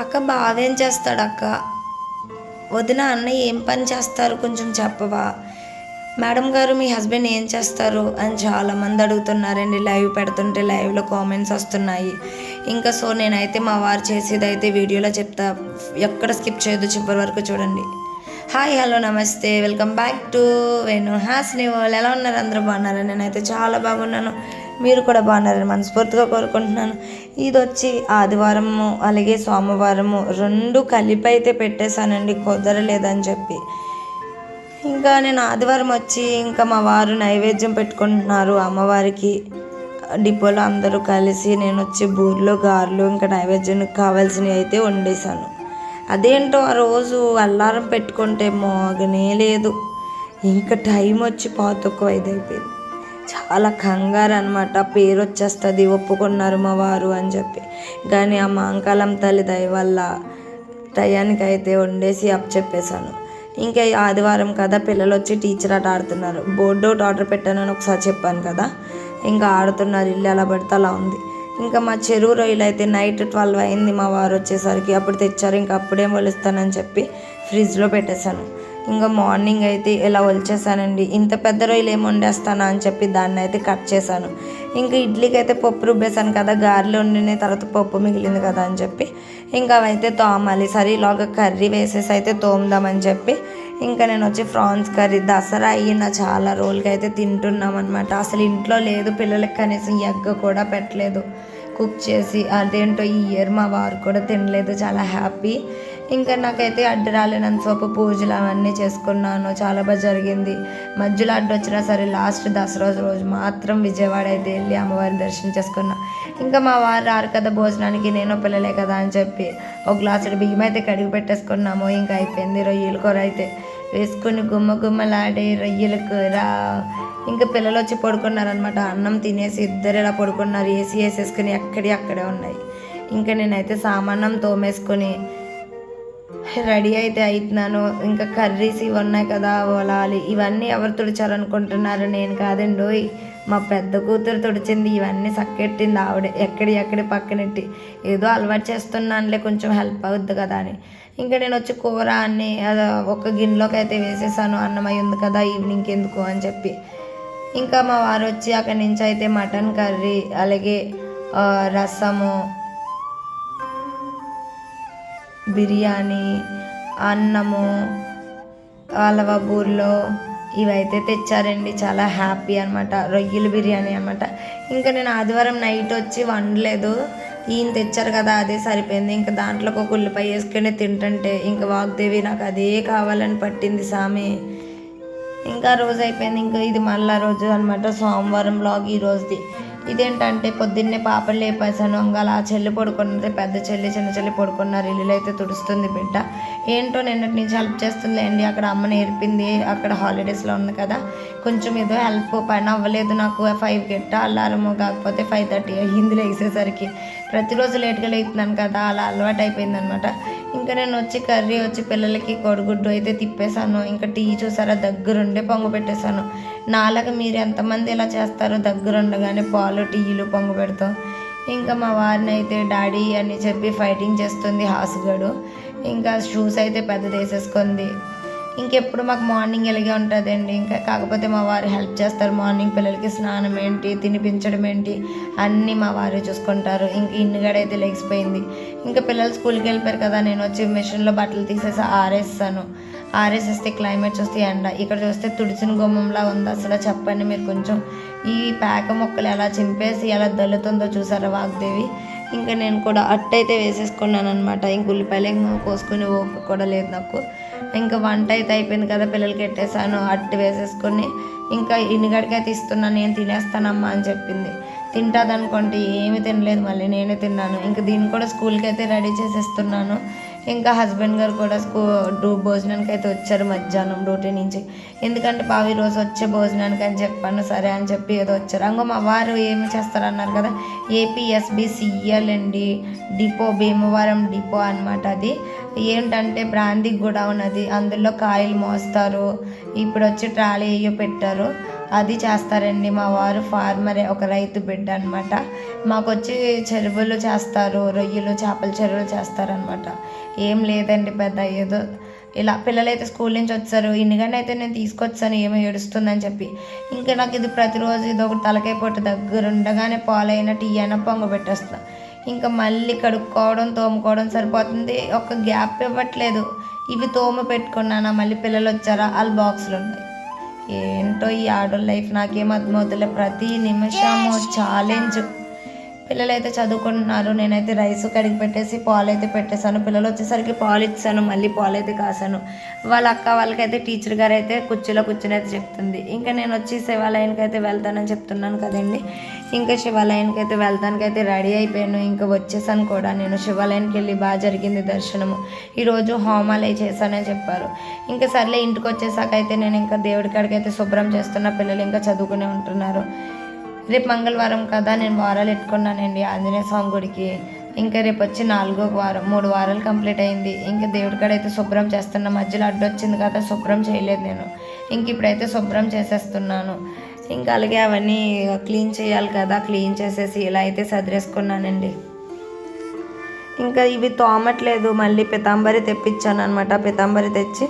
అక్క బావేం చేస్తాడు అక్క? వదిన అన్నయ్య ఏం పని చేస్తారు కొంచెం చెప్పవా? మేడం గారు మీ హస్బెండ్ ఏం చేస్తారు అని చాలామంది అడుగుతున్నారండి. లైవ్ పెడుతుంటే లైవ్లో కామెంట్స్ వస్తున్నాయి. ఇంకా సో నేనైతే మా వారు చేసేది అయితే వీడియోలో చెప్తా. ఎక్కడ స్కిప్ చేయదు చివరి వరకు చూడండి. హాయ్ హలో నమస్తే. Welcome back to Venu. Hasni వాళ్ళు ఎలా ఉన్నారు? అందరూ బాగున్నారు? నేనైతే చాలా బాగున్నాను. మీరు కూడా బాగున్నారని మనస్ఫూర్తిగా కోరుకుంటున్నాను. ఇది వచ్చి ఆదివారము అలాగే సోమవారము రెండు కలిపి అయితే పెట్టేశానండి కుదరలేదని చెప్పి. ఇంకా నేను ఆదివారం వచ్చి ఇంకా మా వారు నైవేద్యం పెట్టుకుంటున్నారు అమ్మవారికి. డిపోలో అందరూ కలిసి నేను వచ్చి బూర్లో గారెలు ఇంకా నైవేద్యానికి కావాల్సినవి అయితే వండేశాను. అదేంటో ఆ రోజు అల్లారం పెట్టుకుంటే మోగనే లేదు. ఇంకా టైం వచ్చి పాతొక్క ఐదు అయిపోయింది చాలా కంగారు అనమాట పేరు వచ్చేస్తుంది ఒప్పుకున్నారు మా వారు అని చెప్పి. కానీ ఆ మాంకాలం తల్లి దయ వల్ల టయానికి అయితే వండేసి అప్ చెప్పేశాను. ఇంకా ఆదివారం కదా పిల్లలు వచ్చి టీచర్ ఆట ఆడుతున్నారు. బోర్డు ఒకటి ఆర్డర్ పెట్టానని ఒకసారి చెప్పాను కదా. ఇంకా ఆడుతున్నారు ఇల్లు ఎలా పడితే అలా ఉంది. ఇంకా మా చెరువు రొయ్యలు అయితే నైట్ ట్వెల్వ్ అయింది మా వారు వచ్చేసరికి. అప్పుడు తెచ్చారు ఇంకా అప్పుడేం వలుస్తానని చెప్పి ఫ్రిడ్జ్లో పెట్టేశాను. ఇంకా మార్నింగ్ అయితే ఇలా వలిచేసానండి. ఇంత పెద్ద రొయ్యలు ఏమి వండేస్తానా అని చెప్పి దాన్ని అయితే కట్ చేశాను. ఇంకా ఇడ్లీకి అయితే పప్పు రుబ్బేశాను కదా గారెలు వండిన తర్వాత పప్పు మిగిలింది కదా అని చెప్పి. ఇంకా అవైతే తోమాలి. సరే ఇలాగ కర్రీ వేసేసి అయితే తోముదామని చెప్పి. ఇంకా నేను వచ్చి ఫ్రాన్స్ కర్రీ దసరా అయిన చాలా రోజులకి అయితే తింటున్నాం అనమాట అసలు ఇంట్లో లేదు పిల్లలకి కనీసం ఎగ్గ కూడా పెట్టలేదు. కుక్ చేసి అదేంటో ఈ ఇయర్ మా వారు కూడా తినలేదు చాలా హ్యాపీ ఇంకా నాకైతే అడ్డు రాలేనంత సోపు పూజలు అవన్నీ చేసుకున్నాను. చాలా బాగా జరిగింది. మధ్యలో అడ్డు వచ్చినా సరే లాస్ట్ దసరా రోజు మాత్రం విజయవాడ అయితే వెళ్ళి అమ్మవారిని దర్శనం చేసుకున్నా. ఇంకా మా వారు రారు కదా భోజనానికి నేను పిల్లలే కదా అని చెప్పి ఒక గ్లాసుడు బియ్యం అయితే కడిగి పెట్టేసుకున్నాము. ఇంకా అయిపోయింది రొయ్యల కూర అయితే. వేసుకుని గుమ్మ గుమ్మలాడే రొయ్యల కూర. ఇంకా పిల్లలు వచ్చి పడుకున్నారనమాట అన్నం తినేసి ఇద్దరు ఇలా పడుకున్నారు. ఏసీ వేసేసుకుని ఎక్కడి అక్కడే ఉన్నాయి. ఇంకా నేనైతే సామానం తోమేసుకొని రెడీ అయితే అవుతున్నాను ఇంకా కర్రీస్ ఇవి ఉన్నాయి కదా వలాలి. ఇవన్నీ ఎవరు తుడిచారనుకుంటున్నారు నేను కాదండి మా పెద్ద కూతురు తుడిచింది ఇవన్నీ సక్కెట్టింది ఆవిడ. ఎక్కడి ఎక్కడి పక్కనెట్టి ఏదో అలవాటు చేస్తున్నానులే కొంచెం హెల్ప్ అవుద్ది కదా అని. ఇంకా నేను వచ్చి కూర అన్ని అది ఒక గిన్నెలోకి అయితే వేసేసాను. అన్నం ఉంది కదా ఈవినింగ్కి ఎందుకు అని చెప్పి. ఇంకా మా వారు వచ్చి అక్కడి నుంచి అయితే మటన్ కర్రీ అలాగే రసము బిర్యానీ అన్నము అలవా బూర్లో ఇవైతే తెచ్చారండి. చాలా హ్యాపీ అనమాట రొయ్యల బిర్యానీ అనమాట ఇంకా నేను ఆదివారం నైట్ వచ్చి వండలేదు. ఈయన తెచ్చారు కదా అదే సరిపోయింది. ఇంకా దాంట్లో ఒక ఉల్లిపాయ వేసుకుని తింటుంటే ఇంకా వాగ్దేవి నాకు అదే కావాలని పట్టింది సామి. ఇంకా రోజు అయిపోయింది. ఇంకా ఇది మళ్ళా రోజు అనమాట సోమవారం లాగ్ ఈ రోజుది. ఇదేంటంటే పొద్దున్నే పాపలు లేపేసాను ఇంకా అలా చెల్లి పడుకున్నది పెద్ద చెల్లి చిన్న చెల్లి పడుకున్నారు. ఇల్లు అయితే తుడుస్తుంది బిడ్డ. ఏంటో నిన్నటి నుంచి హెల్ప్ చేస్తుంది అండి అక్కడ అమ్మ నేర్పింది. అక్కడ హాలిడేస్లో ఉంది కదా. కొంచెం ఏదో హెల్ప్ పైన అవ్వలేదు నాకు. ఫైవ్ గెట్ట అల్లారము కాకపోతే ఫైవ్ థర్టీ అయ్యింది లేసేసరికి. ప్రతిరోజు లేట్గా లేతున్నాను కదా. అలా అలవాటు అయిపోయింది అనమాట ఇంకా నేను వచ్చి కర్రీ వచ్చి పిల్లలకి కొడుగుడ్డు అయితే తిప్పేశాను. ఇంకా టీ చూసారా? దగ్గరుండే పొంగు పెట్టేశాను. నాలాగా మీరు ఎంతమంది ఇలా చేస్తారో దగ్గరుండగానే పాలు టీలు పొంగు పెడతాం. ఇంకా మా వారిని అయితే డాడీ అని చెప్పి ఫైటింగ్ చేస్తుంది హాసుగాడు. ఇంకా షూస్ అయితే పెద్దది వేసేసుకుంది. ఇంకెప్పుడు మాకు మార్నింగ్ ఎలాగే ఉంటుందండి. ఇంకా కాకపోతే మా వారు హెల్ప్ చేస్తారు. మార్నింగ్ పిల్లలకి స్నానం ఏంటి తినిపించడం ఏంటి అన్నీ మా వారే చూసుకుంటారు. ఇంక ఇన్నిగాడైతే లెగిసిపోయింది ఇంకా పిల్లలు స్కూల్కి వెళ్ళిపోయారు కదా నేను వచ్చి మిషన్లో బట్టలు తీసేసి ఆరేస్తాను. ఆరేసేస్తే క్లైమేట్ చూస్తే ఎండ. ఇక్కడ చూస్తే తుడిచిన గుమ్మంలా ఉంది. అసలు చెప్పండి మీరు కొంచెం. ఈ పేక మొక్కలు ఎలా చింపేసి ఎలా దొల్లుతుందో చూసారా వాగ్దేవి? ఇంకా నేను కూడా అట్టయితే వేసేసుకున్నాను అనమాట ఇంక ఉల్లిపాయలు ఇంకా కోసుకుని ఓపిక కూడా లేదు నాకు. ఇంకా వంట అయితే అయిపోయింది కదా పిల్లలకి పెట్టేశాను అట్టు వేసేసుకొని ఇంకా ఇన్నిగడికైతే ఇస్తున్నాను నేను తినేస్తానమ్మా అని చెప్పింది. తింటుంది అనుకోండి ఏమీ తినలేదు మళ్ళీ నేనే తిన్నాను. ఇంకా దీన్ని కూడా స్కూల్కి అయితే రెడీ చేసేస్తున్నాను. ఇంకా హస్బెండ్ గారు కూడా స్కూ భోజనానికి అయితే వచ్చారు మధ్యాహ్నం డ్యూటీ నుంచి. ఎందుకంటే బావి రోజు వచ్చే భోజనానికి అని చెప్పాను సరే అని చెప్పి ఏదో వచ్చారు. అంగో మా వారు ఏమి చేస్తారన్నారు కదా ఏపీఎస్బిసిఎల్ అండి డిపో భీమవరం డిపో అనమాట అది. ఏంటంటే బ్రాందీ కూడా ఉన్నది అందులో కాయలు మోస్తారు. ఇప్పుడు వచ్చి ట్రాలీ అయ్యో పెట్టారు. అది చేస్తారండి మా వారు ఫార్మరే ఒక రైతు బిడ్డ అనమాట మాకు వచ్చి చెరువులు చేస్తారు రొయ్యలు చేపల చెరువులు చేస్తారనమాట ఏం లేదండి పెద్ద ఏదో ఇలా పిల్లలైతే స్కూల్ నుంచి వచ్చారు ఇన్నిగంటే అయితే నేను తీసుకొచ్చాను ఏమో ఏడుస్తుందని చెప్పి. ఇంకా నాకు ఇది ప్రతిరోజు ఇది ఒకటి తలకాయ పొట్టు దగ్గర ఉండగానే పాలైన టీ అయినా పొంగ పెట్టేస్తున్నా ఇంకా మళ్ళీ కడుక్కోవడం తోముకోవడం సరిపోతుంది. ఒక గ్యాప్ ఇవ్వట్లేదు. ఇవి తోమ పెట్టుకున్నానా? మళ్ళీ పిల్లలు వచ్చారా? వాళ్ళ బాక్సులు ఉన్నాయి. ఏంటో ఈ ఆడోళ్ళ లైఫ్ నాకేం అర్థమవుతలే. ప్రతి నిమిషము ఛాలెంజ్ పిల్లలు అయితే చదువుకుంటున్నారు. నేనైతే రైస్ కడిగి పెట్టేసి పాలు అయితే పెట్టేశాను. పిల్లలు వచ్చేసరికి పాలు ఇచ్చాను మళ్ళీ పాలు అయితే కాసాను వాళ్ళ అక్క వాళ్ళకైతే టీచర్ గారు అయితే కుర్చీలో కూర్చొని అయితే చెప్తుంది. ఇంకా నేను వచ్చి శివాలయానికి అయితే వెళ్తానని చెప్తున్నాను కదండి. ఇంకా శివాలయానికి అయితే వెళ్తానికి అయితే రెడీ అయిపోయాను. ఇంకా వచ్చేసాను కూడా నేను. శివాలయానికి వెళ్ళి బాగా జరిగింది దర్శనము. ఈరోజు హోమాలు అయి చేశానని చెప్పారు. ఇంకా సర్లే ఇంటికి వచ్చేసాక అయితే నేను ఇంకా దేవుడి కాడికి అయితే శుభ్రం చేస్తున్న పిల్లలు ఇంకా చదువుకునే ఉంటున్నారు. రేపు మంగళవారం కదా నేను వారాలు ఎట్టుకున్నానండి ఆంజనేయ స్వామి గుడికి. ఇంకా రేపు వచ్చి నాలుగో వారం మూడు వారాలు కంప్లీట్ అయింది. ఇంకా దేవుడి కాడ అయితే శుభ్రం చేస్తున్నా. మధ్యలో అడ్డు వచ్చింది కదా శుభ్రం చేయలేదు నేను. ఇంక ఇప్పుడైతే శుభ్రం చేసేస్తున్నాను. ఇంకా అలాగే అవన్నీ క్లీన్ చేయాలి కదా క్లీన్ చేసేసి ఇలా అయితే సదిరేసుకున్నానండి. ఇంకా ఇవి తోమట్లేదు మళ్ళీ పితాంబరి తెప్పించాను అనమాట పితాంబరి తెచ్చి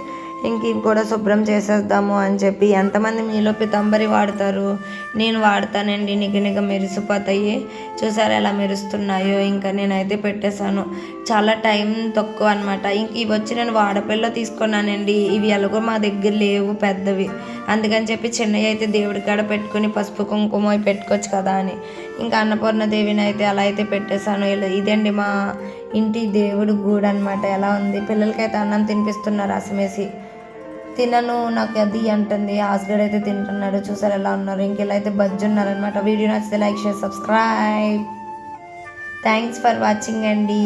ఇంక ఇవి కూడా శుభ్రం చేసేద్దాము అని చెప్పి ఎంతమంది మీలో పితాంబరి వాడతారు? నేను వాడతానండి. నిగనిగ మెరిసిపోతాయి. చూసారా ఎలా మెరుస్తున్నాయో? ఇంకా నేనైతే పెట్టేశాను. చాలా టైం తక్కువ అనమాట ఇంక ఇవి వచ్చి నేను వాడపిల్ల తీసుకున్నానండి. ఇవి ఎలాగో మా దగ్గర లేవు పెద్దవి. అందుకని చెప్పి చిన్నవి అయితే దేవుడి కాడ పెట్టుకుని పసుపు కుంకుమ పెట్టుకోవచ్చు కదా అని. ఇంకా అన్నపూర్ణ దేవిని అయితే అలా అయితే పెట్టేశాను. ఇలా ఇదండి మా ఇంటి దేవుడు గూడు అనమాట ఎలా ఉంది? పిల్లలకైతే అన్నం తినిపిస్తున్నారు అసమేసి తినను నాకు అది అంటుంది. హాస్గడ్ అయితే తింటున్నాడు చూసారు ఎలా ఉన్నారు. ఇంకెలా అయితే బజ్జు ఉన్నారనమాట వీడియో నచ్చితే like share subscribe. Thanks for watching అండి.